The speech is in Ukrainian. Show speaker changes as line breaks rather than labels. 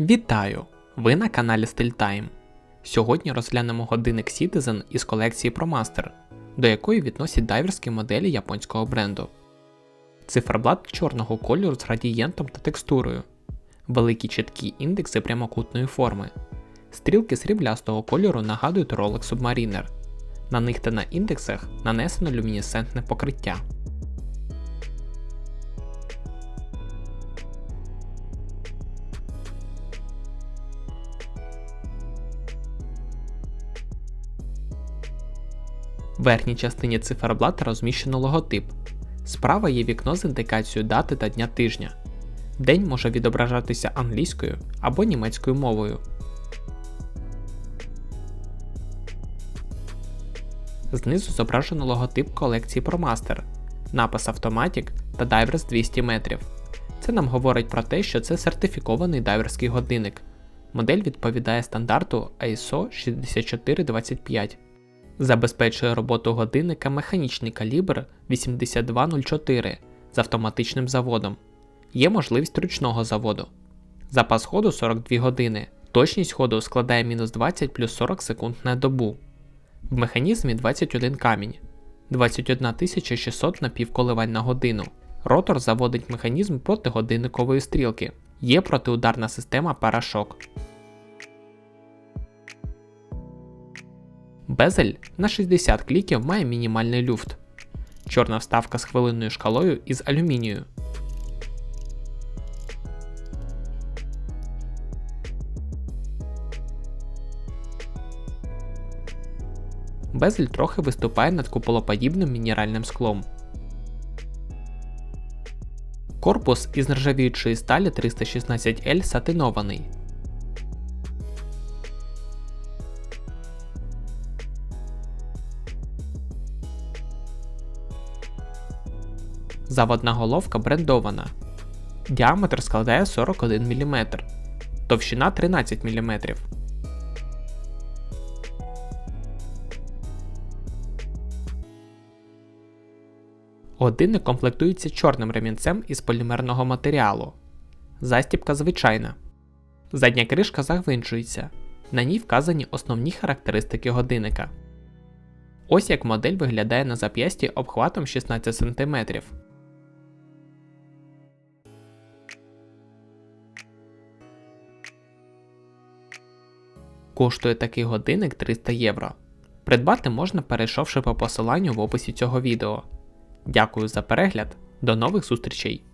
Вітаю! Ви на каналі StyleTime. Сьогодні розглянемо годинник Citizen із колекції ProMaster, до якої відносять дайверські моделі японського бренду. Циферблат чорного кольору з градієнтом та текстурою, великі чіткі індекси прямокутної форми. Стрілки сріблястого кольору нагадують Rolex Submariner. На них та на індексах нанесено люмінесцентне покриття. В верхній частині циферблата розміщено логотип. Справа є вікно з індикацією дати та дня тижня. День може відображатися англійською або німецькою мовою. Знизу зображено логотип колекції ProMaster, напис Automatic та Divers 200 метрів. Це нам говорить про те, що це сертифікований дайверський годинник. Модель відповідає стандарту ISO 6425 Забезпечує роботу годинника механічний калібр 8204 з автоматичним заводом. Є можливість ручного заводу. Запас ходу 42 години. Точність ходу складає мінус 20 плюс 40 секунд на добу. В механізмі 21 камінь, 21 600 напівколивань на годину. Ротор заводить механізм проти годинникової стрілки. Є протиударна система парашок. Безель на 60 кліків має мінімальний люфт. Чорна вставка з хвилинною шкалою із алюмінію. Безель трохи виступає над куполоподібним мінеральним склом. Корпус із нержавіючої сталі 316L сатинований. Заводна головка брендована. Діаметр складає 41 мм, товщина 13 мм. Годинник комплектується чорним ремінцем із полімерного матеріалу. Застібка звичайна. Задня кришка загвинчується. На ній вказані основні характеристики годинника. Ось як модель виглядає на зап'ясті обхватом 16 см. Коштує такий годинник 300 євро. Придбати можна перейшовши по посиланню в описі цього відео. Дякую за перегляд, до нових зустрічей!